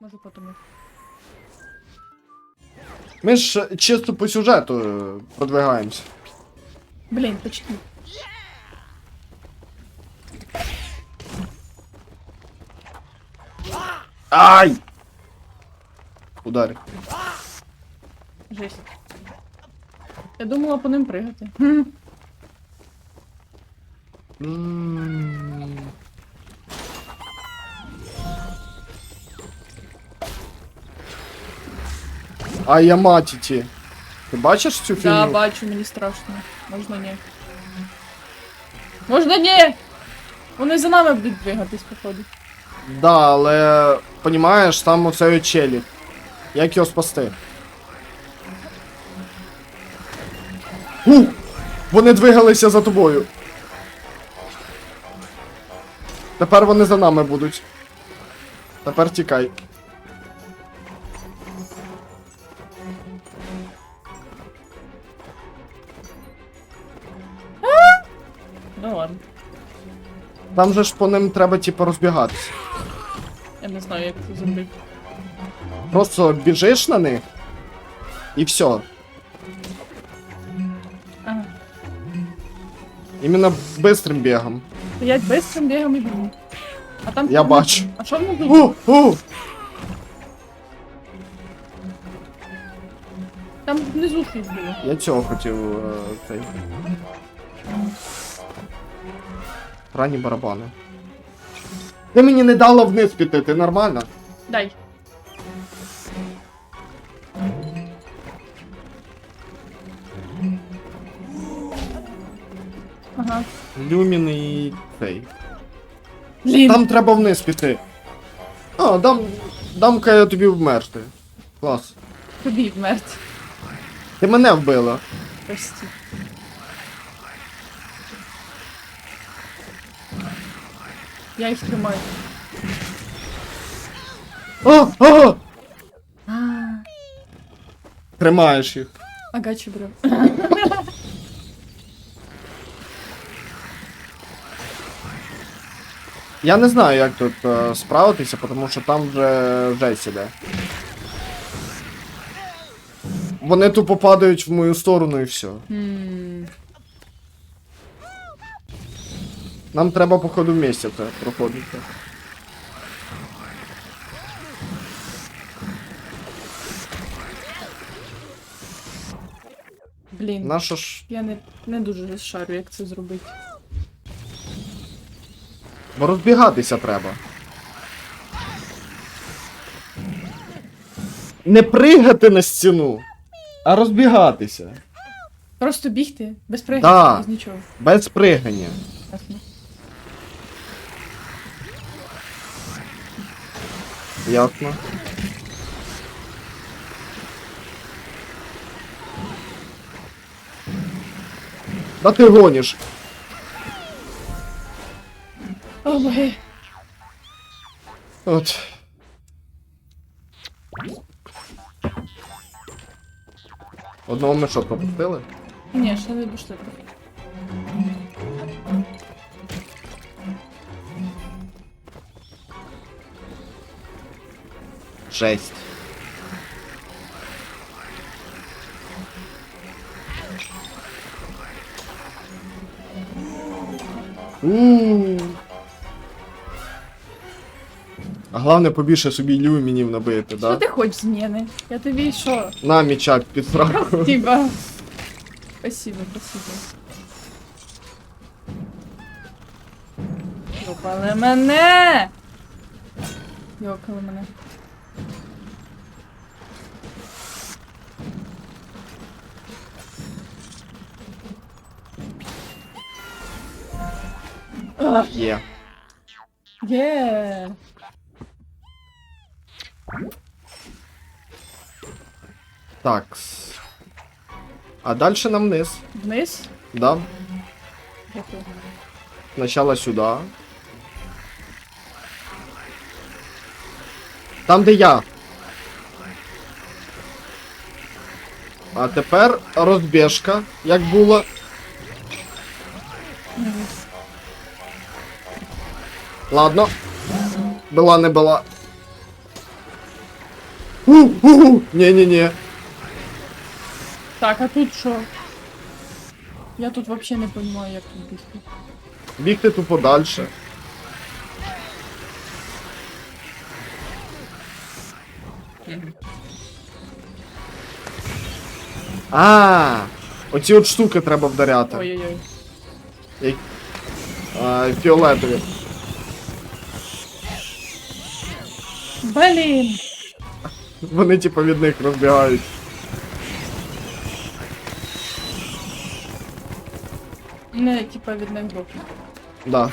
Може потім. Ми ж чисто по сюжету е, продвигаємося. Блін, почти. Ай! Ударь. Жесть. Я думала по ним пригати. М. А я матіті. Ти бачиш цю фігню? Да, бачу, мені страшно. Можна ні. Можна ні! Вони за нами будуть двигатись, походу. Да, але понімаєш, там оцей челік. Як його спасти? Ух! Вони двигалися за тобою. Тепер вони за нами будуть. Тепер тікай. Там же ж по ним треба типу розбігатися. Я не знаю, як це зробити. Просто біжиш на них. І все. Іменно бистрим бігом. Стоять бистрим бігом і бігом. А там. Я бачу. А що воно тут? У, у! Там внизу щось було. Я цього хотів. Е, цей. Ранні барабани. Ти мені не дала вниз піти, ти нормально? Дай. Ага. Люмін і цей. Блін. Там треба вниз піти. А, дам. Дамка я тобі вмерти. Клас. Тобі вмерти. Ти мене вбила. Прости. Я їх тримаю. А, а! А, Тримаєш їх. Агачі брав. Я не знаю, як тут е, справитися, тому що там вже жесть іде. Вони тупо падають в мою сторону і все. Хм. Нам треба, походу, вместе це проходити. Блін. Наша ж. Я не, не дуже шарю, як це зробити. Бо розбігатися треба. Не пригати на стіну, а розбігатися. Просто бігти, без Да. без нічого. Без пригання. Ясно. Да ти гониш. О, боги. От. Одного ми що, пропустили? Ні, ще не дошли. Жесть. У. А головне побільше собі люмінів набити, Що да? ти хочеш з мене? Я тобі що? На мічак під сраку. Спасибо. Спасибо, спасибо. Йокали мене! Йокали мене. Є. Є. Так. А далі нам вниз. Вниз? Да? Дякую. Сначала сюда. Там, де я. А тепер розбіжка, як було. Ладно. Була не. У-у-у! Ні-ні-ні. Так, а тут що? Я тут взагалі не розумію, як тут бігти. Бігти тупо дальше. А, оці от штуки треба вдаряти. Ой-ой-ой. Фіолетові. Блін! Вони типу від них розбігають. Не, типа від них боку. Да.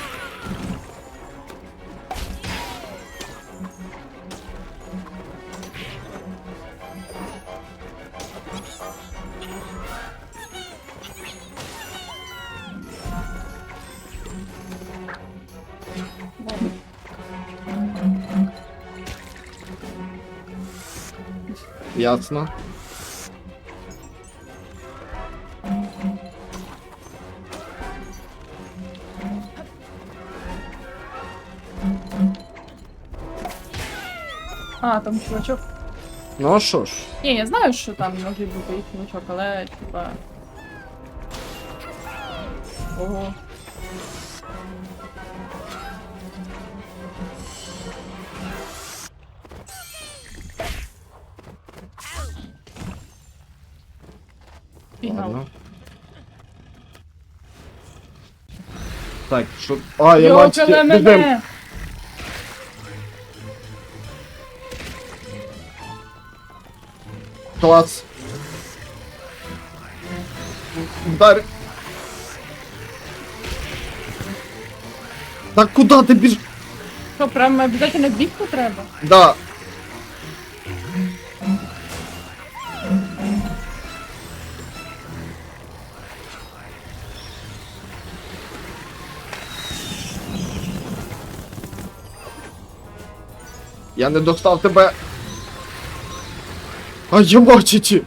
Ясно. А, там чувачок. Ну а що ж? Ні, я знаю, що там може бути їх чувачок, але типа. Ого. Ладно. Так, що. А, я мачки. Йокале Бігем. мене! Клас. Удар. Так куди ти біж? Що, прям обов'язково бігти треба? Да. Я не достав тебе. А я бачите.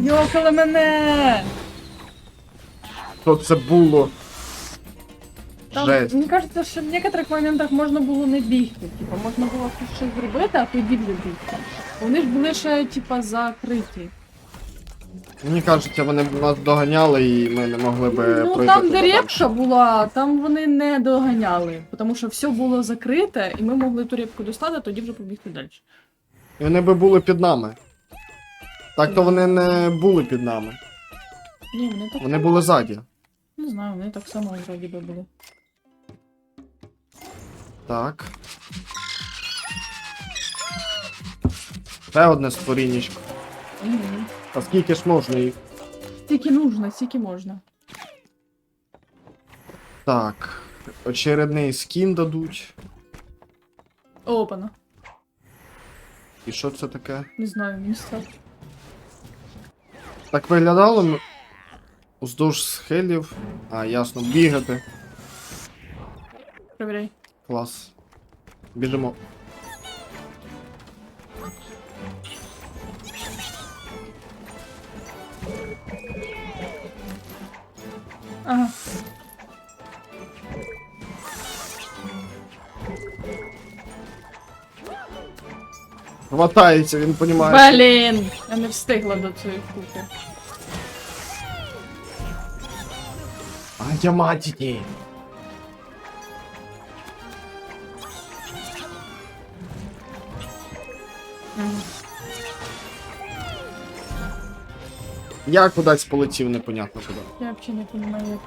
Йокале мене! Що це було? Там, Жесть. мені кажеться, що в некоторих моментах можна було не бігти. Типа, можна було щось зробити, а тоді вже бігти. Вони ж були ще, типа, закриті. Мені кажеться, вони б нас доганяли і ми не могли би ну пройти. там, туди де далі. репка була, там вони не доганяли, тому що все було закрите, і ми могли ту репку достати, а тоді вже побігти далі. І вони би були під нами. Так то вони не були під нами. Ні, вони так. Вони були ззаді. Не знаю, вони так само вроді би були. Так. Ще одне створіннячко. Угу. А скільки ж можна їх? Стільки нужно, стільки можна. Так. Очередний скін дадуть. Опана. І що це таке? Не знаю, місце. Так виглядало м- уздовж схилів. А, ясно, бігати. Перевіряй. Клас. Біжимо. Ага. Хватається, він понімає. Блін! Я не встигла до цієї штуки. А я матіті. Мгм. Я кудись полетів, непонятно куди. Я взагалі не розумію, як.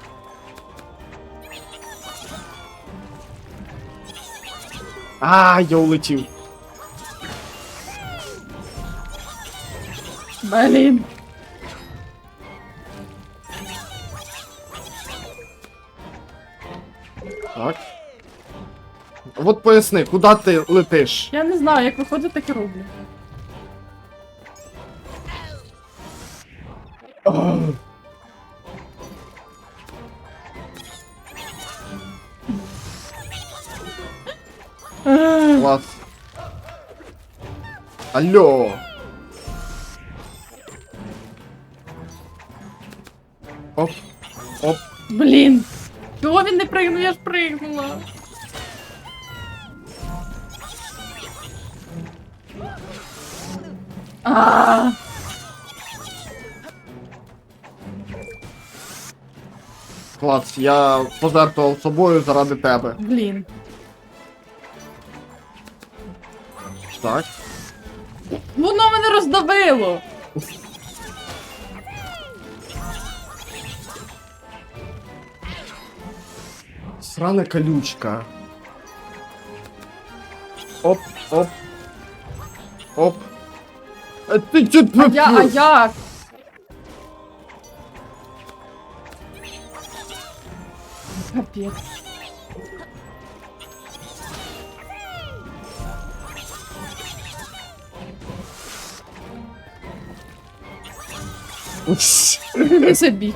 А, я улетів. Блін! Так. От поясни, куди ти летиш? Я не знаю, як виходить, так і роблю. Ех, Клас. Алло. Оп. Оп. Блін! Чого він не пригнув? Я ж пригнула. А, Клас, я пожертвував собою заради тебе. блін. Так. Воно мене роздавило. Срана колючка. Оп, оп. Оп. А ти чо А я, а як? Капець. Не собі.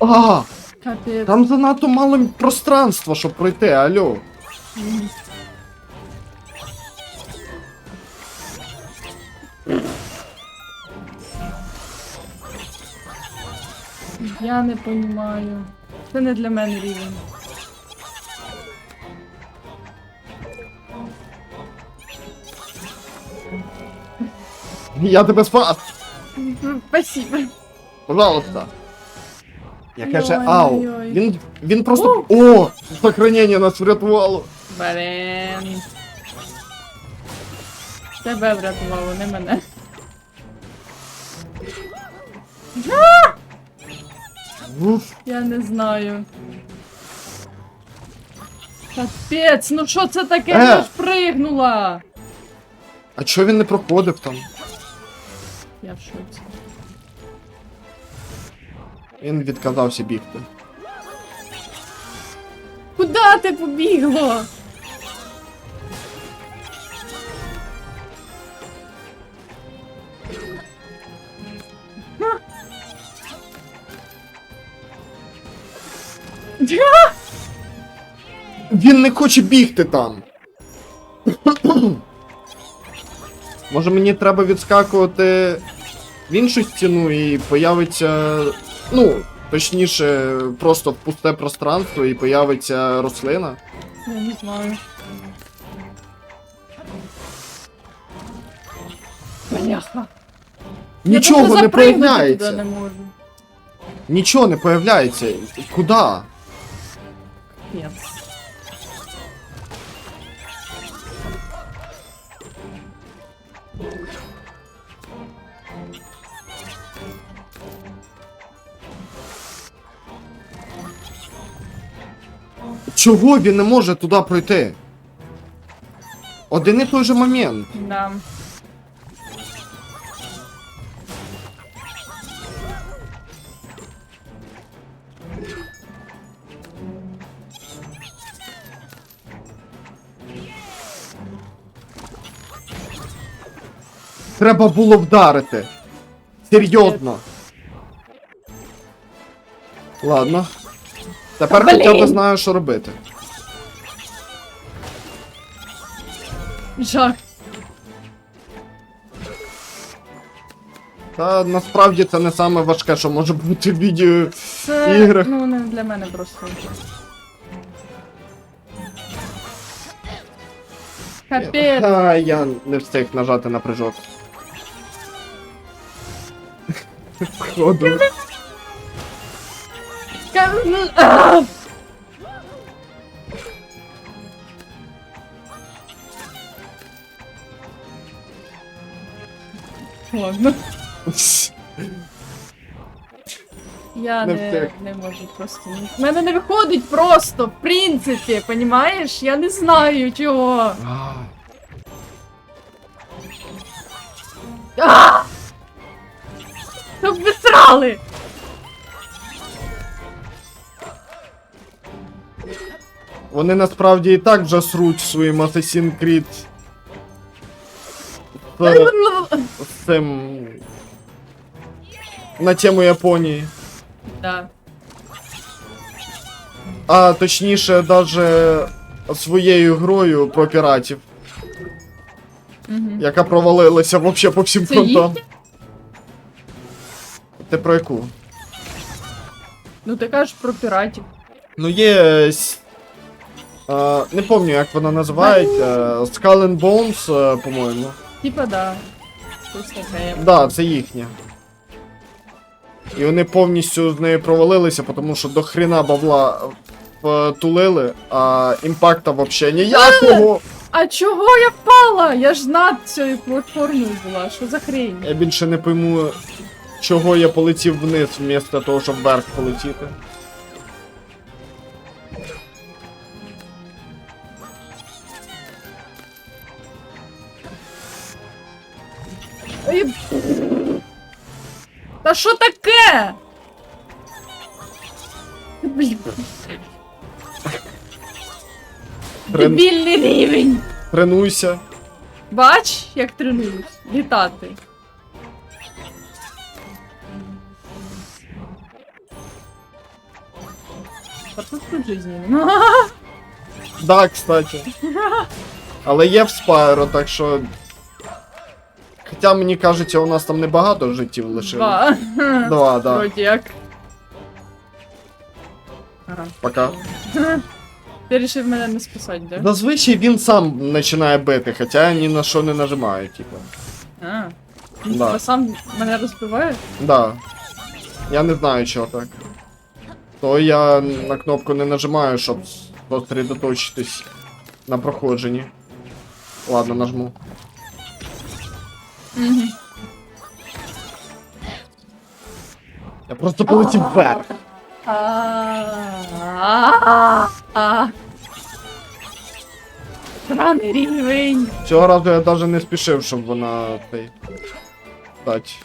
А, Капець. там занадто мало пространства, щоб пройти, алло. Я не розумію. Це не для мене рівень. Я тебе спас. Спасибо. Пожалуйста. Яке же ау. Ой-ой-ой. Він, він просто. О! Сохранення нас врятувало. Блін. Тебе врятувало, не мене. Я не знаю. Капець, ну що це таке? Е! Я ж пригнула. А чого він не проходив там? Я в шоці. Він відказався бігти. Куда ти побігла? Він не хоче бігти там. Може мені треба відскакувати в іншу стіну і появиться. Ну, точніше, просто в пусте пространство і появиться рослина. Я не знаю. Бляха. Нічого не запригнути появляється. не можу. Нічого не появляється. Куда? Капець. Чого він не може туди пройти? Один і той же момент. Да. Треба було вдарити. Серйозно. Ладно. Тепер Та хоча б знаю, що робити. Жах. Та насправді це не саме важке, що може бути в відео. Це Іграх. ну не для мене просто. Капець. А, я не встиг нажати на прыжок. Походу. Ну! Ладно. Я Не не, не можу просто. В мене не виходить просто, в принципі, понімаєш? Я не знаю чого. Щоб ви Вони насправді і так вже сруть своїм Assassin's Creed. З, з цим. На тему Японії. Да. А точніше, даже своєю грою про піратів. Угу. яка провалилася вообще по всім Це фронтам. їхня? Ти про яку? Ну ти кажеш про піратів. Ну є. с- не пам'ятаю, як вона називається. Skull and Bones, е, по-моєму. Типа да. Щось таке. Да, це їхня. І вони повністю з нею провалилися, тому що до хрена бабла тулили, а імпакта вообще ніякого. А чого я впала? Я ж над цією платформою була. Що за хрень? Я більше не пойму, чого я полетів вниз, вмісто того, щоб вверх полетіти. Та що таке? Блін, Трен... дебільний рівень. Тренуйся. Бач, як тренуюсь. Літати. А тут тут жизни нема. Да, кстати. Але є в Спайро, так що. Хоча мені кажеться, у нас там небагато життів лишилось. Два. Два, да. Вроді як. Ага. Пока. Ти вирішив мене не спасати, да? Зазвичай він сам починає бити, хоча ні на що не нажимає, типу. А. Він Да. сам мене розбиває? Да. Я не знаю, чого так. То я на кнопку не нажимаю, щоб зосередоточитись на проходженні. Ладно, нажму. Угу. Я просто полетів вверх. Сраний рівень. Цього разу я навіть не спішив, щоб вона цей. Стать.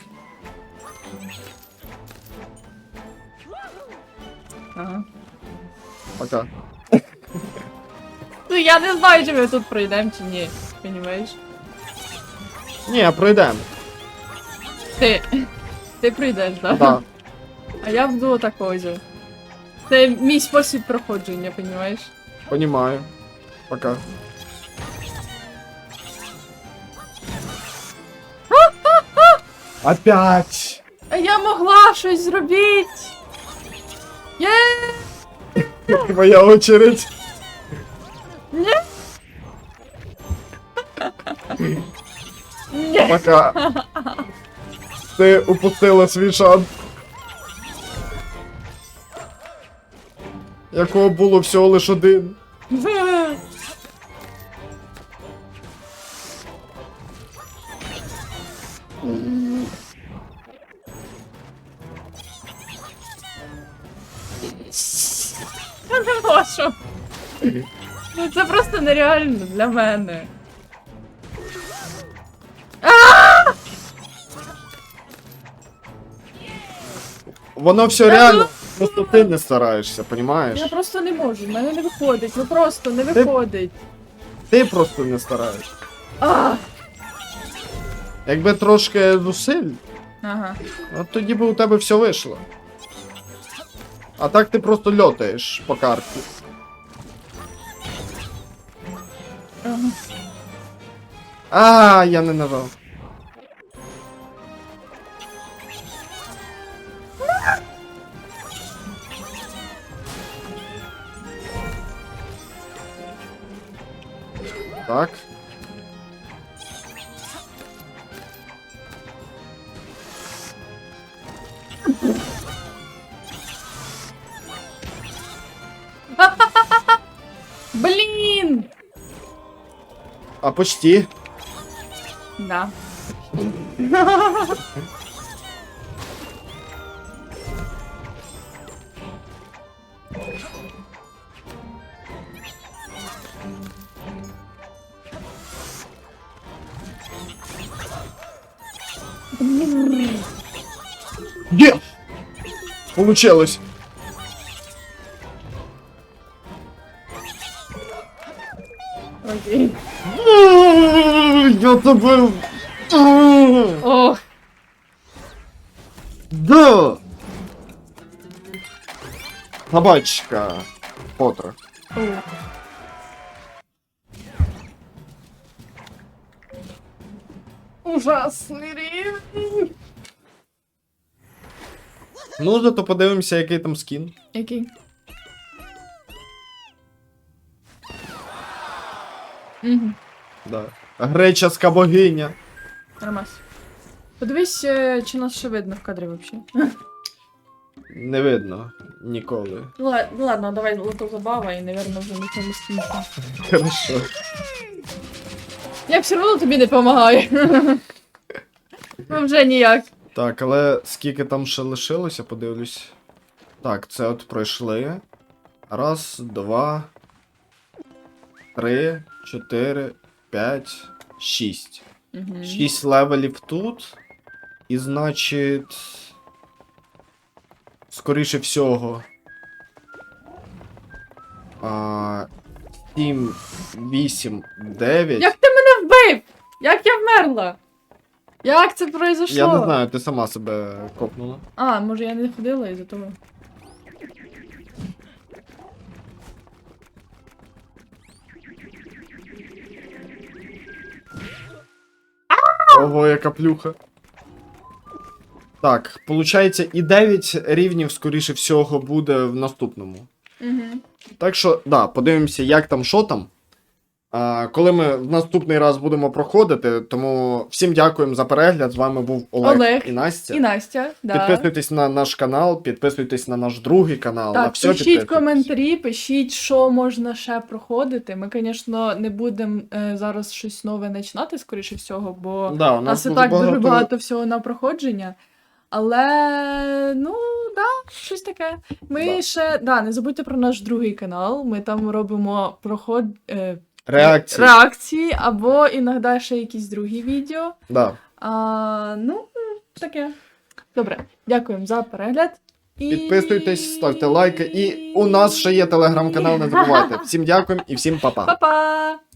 Ага. Пока. Ну я не знаю, чи ми тут пройдемо чи ні. Понімаєш? Ні, пройдемо. Ти. Ти прийдеш, так? Да. А я буду отакою. же. Це мій спосіб проходження, понімаєш? Понімаю. Пока. Опять! А я могла щось зробити. Є! Твоя очередь. Ні! Ні! Пока. Ти упустила свій шанс. Якого було всього лиш один. Я не можу. Ну це просто нереально для мене. Воно все реально. Просто ти не стараєшся, понімаєш? Я просто не можу, в мене не виходить, ну просто не виходить. Ти просто не стараєшся. А! Якби трошки зусиль, Ага. от тоді би у тебе все вийшло. А так ти просто льотаєш по карті. ага. А, я не нажав. Так. Блін! А почти. Да. Є! Получилось. Окей. Я тебе. Ох, Да. Собачка. Поттер. Ужасний рівень. Ну, зато подивимося, який там скін. Який? Угу, Да. Греческа богиня. нормас. Подивись, е, чи нас ще видно в кадрі взагалі. Не видно ніколи. Ну ну ладно, давай лото забава і, напевно, вже на цьому скінчимо. Хорошо. Я все одно тобі не допомагаю. Ну вже ніяк. Так, але скільки там ще лишилося, подивлюсь. Так, це от пройшли. Раз, два, три, чотири, п'ять, шість. Угу. Шість левелів тут. І значить. Скоріше всього. А, 7, 8, 9. Як ти мене вбив? Як я вмерла? Як це произошло? Я не знаю, ти сама себе копнула. А, може я не ходила із-за того. Ого, яка плюха. Так, получається, і 9 рівнів, скоріше всього, буде в наступному. Угу. Так що, да, подивимося, як там, що там. Коли ми в наступний раз будемо проходити, тому всім дякуємо за перегляд. З вами був Олег, Олег і Настя. І Настя, да. Підписуйтесь на наш канал, підписуйтесь на наш другий канал. на все пишіть коментарі, пишіть, що можна ще проходити. Ми, звісно, не будемо е, зараз щось нове починати, скоріше всього, бо Да, у нас і так дуже багато всього на проходження. Але ну да, щось таке. Ми Да. ще да, не забудьте про наш другий канал. Ми там робимо проход е, Реакції. реакції або іноді ще якісь другі відео. Да. А, ну, таке. Добре, дякуємо за перегляд. І... Підписуйтесь, ставте лайки. І у нас ще є телеграм-канал, не забувайте. Всім дякуємо і всім па-па. Па-па!